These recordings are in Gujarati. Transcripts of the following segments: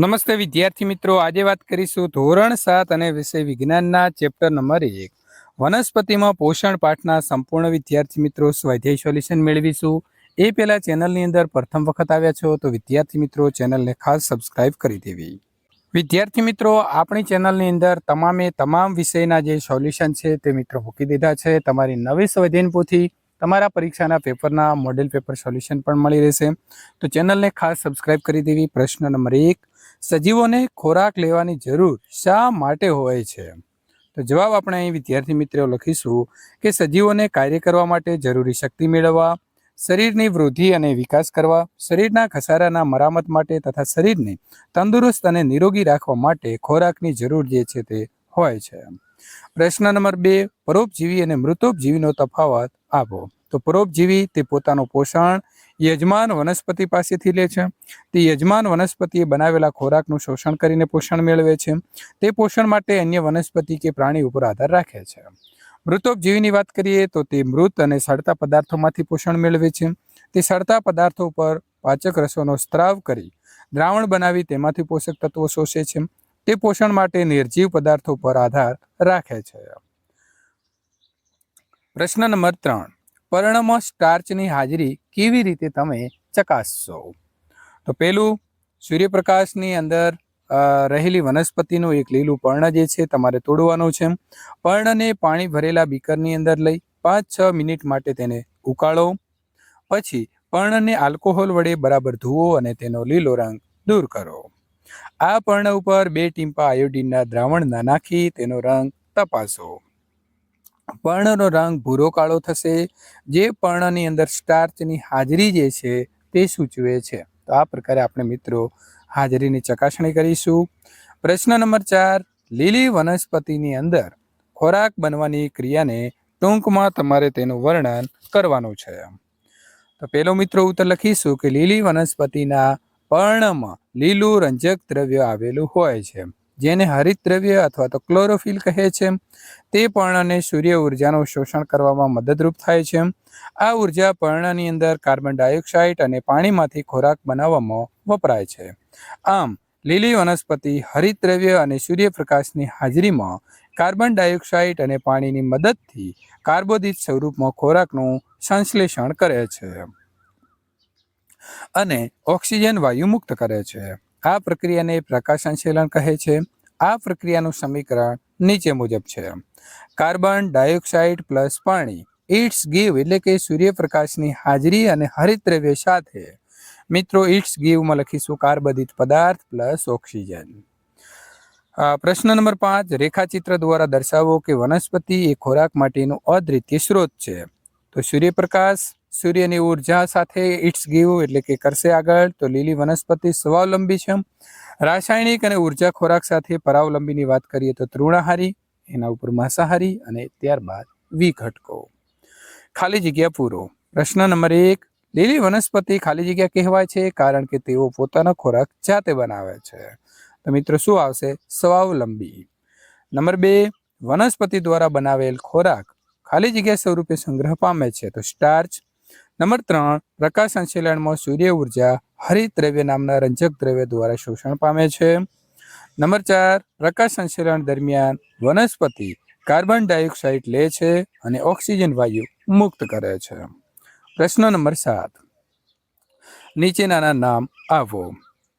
નમસ્તે વિદ્યાર્થી મિત્રો, આજે વાત કરીશું ધોરણ સાત અને વિષય વિજ્ઞાનના ચેપ્ટર નંબર એક. વનસ્પતિમાં પોષણ પાઠના સંપૂર્ણ વિદ્યાર્થી મિત્રો સ્વાધ્યાય સોલ્યુશન મેળવીશું. એ પહેલાં ચેનલની અંદર પ્રથમ વખત આવ્યા છો તો વિદ્યાર્થી મિત્રો ચેનલને ખાસ સબસ્ક્રાઇબ કરી દેવી. વિદ્યાર્થી મિત્રો, આપણી ચેનલની અંદર તમામે તમામ વિષયના જે સોલ્યુશન છે તે મિત્રો મૂકી દીધા છે. તમારી નવી સ્વાધ્યાયન પોથી તમારા પરીક્ષાના પેપરના મોડેલ પેપર સોલ્યુશન પણ મળી રહેશે. તો ચેનલને ખાસ સબસ્ક્રાઇબ કરી દેવી. પ્રશ્ન નંબર એક સજીવોને ખોરાક લેવાની જરૂર શા માટે હોય છે? તો જવાબ આપણે અહીં વિદ્યાર્થી મિત્રો લખીશું કે સજીવોને કાર્ય કરવા માટે જરૂરી શક્તિ મેળવવા, શરીરની વૃદ્ધિ અને વિકાસ કરવા, શરીરના ખસારાના મરામત માટે તથા શરીરને તંદુરસ્ત અને નિરોગી રાખવા માટે ખોરાકની જરૂર જે છે તે હોય છે. પ્રશ્ન નંબર બે, પરોપજીવી અને મૃતોપજીવીનો તફાવત આપો. તો પરોપજીવી તે પોતાનું પોષણ યજમાન વનસ્પતિ પાસેથી લે છે. તે યજમાન વનસ્પતિએ બનાવેલા ખોરાકનું શોષણ કરીને પોષણ મેળવે છે. તે પોષણ માટે અન્ય વનસ્પતિ કે પ્રાણી ઉપર આધાર રાખે છે. મૃતોપજીવીની વાત કરીએ તો તે મૃત અને સડતા પદાર્થોમાંથી પોષણ મેળવે છે. તે સડતા પદાર્થો પર પાચક રસોનો સ્ત્રાવ કરી દ્રાવણ બનાવી તેમાંથી પોષક તત્વો શોષે છે. તે પોષણ માટે નિર્જીવ પદાર્થો પર આધાર રાખે છે. પ્રશ્ન નંબર ત્રણ. પર્ણમાં સ્ટાર્ચની હાજરી કેવી રીતે તમે ચકાસશો? તો પહેલું સૂર્યપ્રકાશની અંદર રહેલી વનસ્પતિનું એક લીલું પર્ણ જે છે તમારે તોડવાનું છે. પર્ણને પાણી ભરેલા બીકરની અંદર લઈ પાંચ છ મિનિટ માટે તેને ઉકાળો. પછી પર્ણને આલ્કોહોલ વડે બરાબર ધુઓ અને તેનો લીલો રંગ દૂર કરો. આ પર્ણ ઉપર બે ટીમ્પા આયોડીનના દ્રાવણના નાખી તેનો રંગ તપાસો. પર્ણનો રંગ ભૂરો કાળો થશે, જે પર્ણની અંદર સ્ટાર્ચની હાજરી જે છે તે સૂચવે છે. તો આ પ્રકારે આપણે મિત્રો હાજરીની ચકાસણી કરીશું. પ્રશ્ન નંબર ચાર, લીલી વનસ્પતિની અંદર ખોરાક બનવાની ક્રિયાને ટૂંકમાં તમારે તેનું વર્ણન કરવાનું છે. તો પેલો મિત્રો ઉત્તર લખીશું કે લીલી વનસ્પતિના પર્ણમાં લીલું રંજક દ્રવ્ય આવેલું હોય છે. જેને હરિતદ્રવ્ય અથવા તો ક્લોરોફિલ કહે છે, તે પર્ણને સૂર્ય ઉર્જાનું શોષણ કરવામાં મદદરૂપ થાય છે. આ ઊર્જા પર્ણની અંદર કાર્બન ડાયોક્સાઇડ અને પાણીમાંથી ખોરાક બનાવવામાં વપરાય છે. આમ, લીલી વનસ્પતિ હરિતદ્રવ્ય અને સૂર્યપ્રકાશની હાજરીમાં કાર્બન ડાયોક્સાઇડ અને પાણીની મદદથી કાર્બોદિત સ્વરૂપમાં ખોરાકનું સંશ્લેષણ કરે છે અને ઓક્સિજન વાયુ મુક્ત કરે છે. આ પ્રક્રિયાને પ્રકાશ સંશ્લેષણ કહે છે. આ પ્રક્રિયાનું સમીકરણ નીચે મુજબ છે. કાર્બન ડાયોક્સાઇડ પ્લસ પાણી, ઇટ્સ ગીવ એટલે કે સૂર્યપ્રકાશની હાજરી અને હરિતદ્રવ્ય સાથે. મિત્રો, ઇટ્સ ગીવમાં લખીશું કાર્બધિત પદાર્થ પ્લસ ઓક્સિજન. પ્રશ્ન નંબર પાંચ, રેખાચિત્ર દ્વારા દર્શાવો કે વનસ્પતિ એ ખોરાક માટેનું અદ્વિતીય સ્ત્રોત છે. તો સૂર્યપ્રકાશ સૂર્યની ઊર્જા સાથે ઇટ્સ ગીવ એટલે કે કરશે આગળ. તો લીલી વનસ્પતિ સ્વાવલંબી છે. રાસાયણિક અને ઊર્જા ખોરાક સાથે પરાવલંબીની વાત કરીએ તો તૃણાહારી, એના ઉપર માંસાહારી અને ત્યારબાદ વિઘટકો. ખાલી જગ્યા પૂરો. પ્રશ્ન નંબર એક, લીલી વનસ્પતિ ખાલી જગ્યા કહેવાય છે કારણ કે તેઓ પોતાનો ખોરાક જાતે બનાવે છે. તો મિત્રો શું આવશે? સ્વાવલંબી. નંબર બે, વનસ્પતિ દ્વારા બનાવેલ ખોરાક ખાલી જગ્યા સ્વરૂપે સંગ્રહ પામે છે. તો સ્ટાર્ચ નંબર ત્રણ, પ્રકાશ સંશ્લેષણમાં સૂર્ય ઊર્જા હરિત દ્રવ્ય નામના રંજક દ્રવ્ય દ્વારા શોષણ પામે છે. નંબર ચાર, પ્રકાશ સંશ્લેષણ દરમિયાન વનસ્પતિ કાર્બન ડાયોક્સાઇડ લે છે અને ઓક્સિજન વાયુ મુક્ત કરે છે. પ્રશ્ન નંબર સાત, નીચેનાના નામ આવો.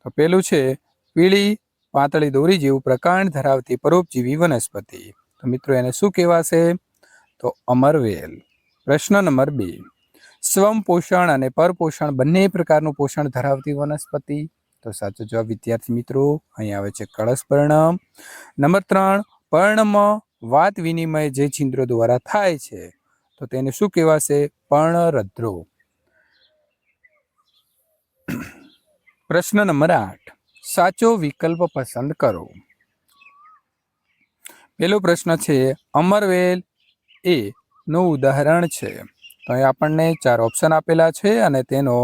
તો પેલું છે, પીળી પાતળી દોરી જેવું પ્રકાંડ ધરાવતી પરોપજીવી વનસ્પતિ. તો મિત્રો, એને શું કહેવાશે? તો અમરવેલ. પ્રશ્ન નંબર બે સ્વમ પોષણ અને પરપોષણ બંને પ્રકારનું પોષણ ધરાવતી વનસ્પતિ. તો સાચો જવાબ વિદ્યાર્થી મિત્રો, અહીં આવે છે કળશ પર્ણમ. નંબર ત્રણ, પર્ણમાં વાત વિનિમય જે છિદ્રો દ્વારા થાય છે. તો તેને શું કહેવાશે? પર્ણરદ્રો પ્રશ્ન નંબર આઠ, સાચો વિકલ્પ પસંદ કરો. પેલો પ્રશ્ન છે, અમરવેલ એ નું ઉદાહરણ છે. તો અહીં આપણને ચાર ઓપ્શન આપેલા છે અને તેનો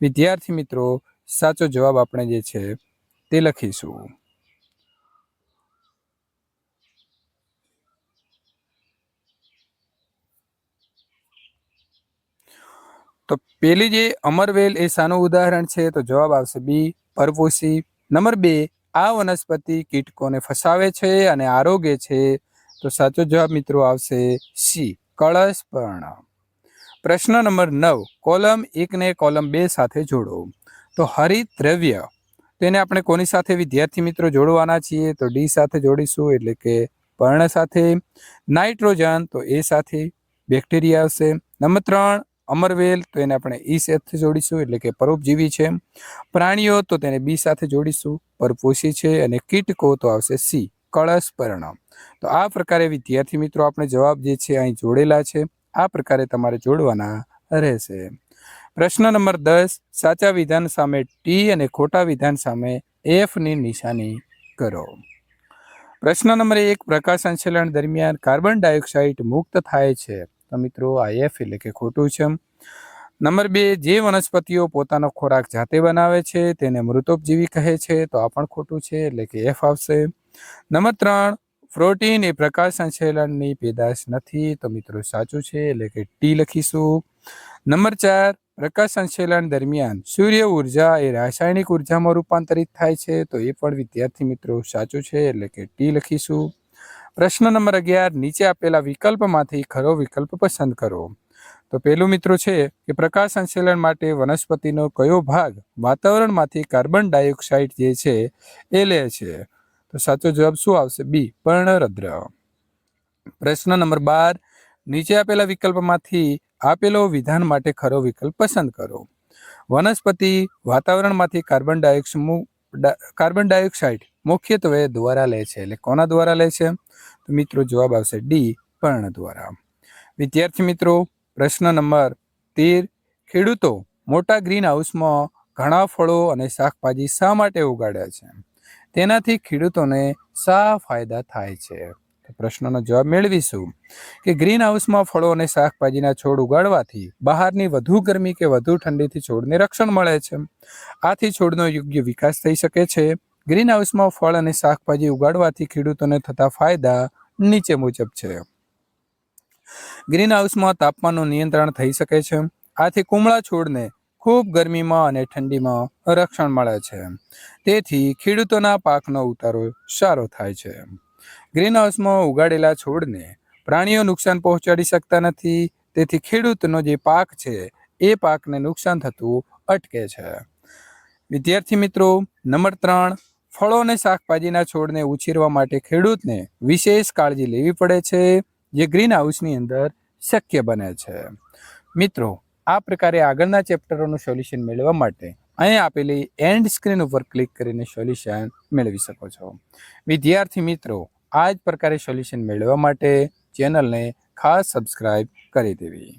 વિદ્યાર્થી મિત્રો સાચો જવાબ આપણે જે છે તે લખીશું. તો પેલી જે અમરવેલ એ શાનું ઉદાહરણ છે તો જવાબ આવશે બી, પરપોષી. નંબર બે, આ વનસ્પતિ કીટકોને ફસાવે છે અને આરોગ્ય છે તો સાચો જવાબ મિત્રો આવશે સી, કળશ પર્ણ. પ્રશ્ન નંબર નવ, કોલમ એકને કોલમ બે સાથે જોડો. તો હરિત દ્રવ્ય તેને આપણે કોની સાથે વિદ્યાર્થી મિત્રો જોડવાના છીએ? તો ડી સાથે જોડીશું, એટલે કે પર્ણ સાથે. નાઇટ્રોજન, તો એ સાથે બેક્ટેરિયા આવશે નંબર ત્રણ, અમરવેલ, તો એને આપણે ઈ સાથે જોડીશું, એટલે કે પરોપજીવી છે. પ્રાણીઓ, તો તેને બી સાથે જોડીશું, પરપોષી છે, અને કીટકો, તો આવશે સી, કળશ પર્ણ. તો આ પ્રકારે વિદ્યાર્થી મિત્રો આપણે જવાબ જે છે, અહીં જોડેલા છે. આ પ્રકારે તમારે જોડવાના રહેશે. પ્રશ્ન નંબર દસ, સાચા વિધાન સામે ટી અને ખોટા વિધાન સામે એફની નિશાની કરો. પ્રશ્ન નંબર એક, પ્રકાશ સંશ્લેષણ દરમિયાન કાર્બન ડાયોક્સાઇડ મુક્ત થાય છે. તો મિત્રો, આ એફ એટલે કે ખોટું છે. નંબર બે, જે વનસ્પતિઓ પોતાનો ખોરાક જાતે બનાવે છે તેને મૃતોપજીવી કહે છે. તો આ પણ ખોટું છે એટલે કે એફ આવશે. નંબર ત્રણ પ્રોટીન એ પ્રકાશ સંશ્લેષણની પેદાશ નથી. તો મિત્રો સાચું છે, એટલે કે ટી લખીશું. નંબર ચાર, પ્રકાશ સંશ્લેષણ દરમિયાન સૂર્ય ઊર્જા એ રાસાયણિક ઉર્જામાં રૂપાંતરિત થાય છે. તો એ પણ વિદ્યાર્થી મિત્રો સાચું છે, એટલે કે ટી લખીશું. પ્રશ્ન નંબર અગિયાર, નીચે આપેલા વિકલ્પમાંથી ખરો વિકલ્પ પસંદ કરો. તો પેલું મિત્રો છે કે પ્રકાશ સંશ્લેષણ માટે વનસ્પતિનો કયો ભાગ વાતાવરણમાંથી કાર્બન ડાયોક્સાઇડ જે છે એ લે છે. તો સાચો જવાબ શું આવશે? બી, પર્ણરદ્ર. પ્રશ્ન નંબર બાર, નીચે આપેલા વિકલ્પમાંથી આપેલો વિધાન માટે ખરો વિકલ્પ પસંદ કરો. વનસ્પતિ વાતાવરણમાંથી કાર્બન ડાયોક્સાઇડ કાર્બન ડાયોક્સાઇડ મુખ્યત્વે દ્વારા લે છે. એટલે કોના દ્વારા લે છે? તો મિત્રો જવાબ આવશે ડી, પર્ણ દ્વારા. વિદ્યાર્થી મિત્રો, પ્રશ્ન નંબર તેર, ખેડૂતો મોટા ગ્રીન હાઉસમાં ઘણા ફળો અને શાકભાજી શા માટે ઉગાડ્યા છે? તેનાથી ખેડૂતોને સા ફાયદા થાય છે. પ્રશ્નનો જવાબ મેળવીશું કે ગ્રીન હાઉસમાં ફળો અને શાકભાજીના છોડ ઉગાડવાથી બહારની વધુ ગરમી કે વધુ ઠંડીથી છોડને રક્ષણ મળે છે. આથી છોડનો યોગ્ય વિકાસ થઈ શકે છે. ગ્રીન હાઉસમાં ફળ અને શાકભાજી ઉગાડવાથી ખેડૂતોને થતા ફાયદા નીચે મુજબ છે. ગ્રીન હાઉસમાં તાપમાનનું નિયંત્રણ થઈ શકે છે. આથી કુમળા છોડને ખૂબ ગરમીમાં અને ઠંડીમાં રક્ષણ મળે છે. તેથી ખેડૂતોના પાકનો ઉતારો સારો થાય છે. ગ્રીન હાઉસમાં ઉગાડેલા છોડને પ્રાણીઓ નુકસાન પહોંચાડી શકતા નથી, તેથી ખેડૂતનો જે પાક છે, એ પાકને નુકસાન થતું અટકે છે. વિદ્યાર્થી મિત્રો, નંબર ત્રણ, ફળો અને શાકભાજીના છોડને ઉછેરવા માટે ખેડૂતને વિશેષ કાળજી લેવી પડે છે, જે ગ્રીન હાઉસની અંદર શક્ય બને છે. મિત્રો આ પ્રકારે આગળના ચેપ્ટરોનું સોલ્યુશન મેળવવા માટે અહીં આપેલી એન્ડ સ્ક્રીન ઉપર ક્લિક કરીને સોલ્યુશન મેળવી શકો છો. વિદ્યાર્થી મિત્રો, આ જ પ્રકારે સોલ્યુશન મેળવવા માટે ચેનલને ખાસ સબસ્ક્રાઈબ કરી દેવી.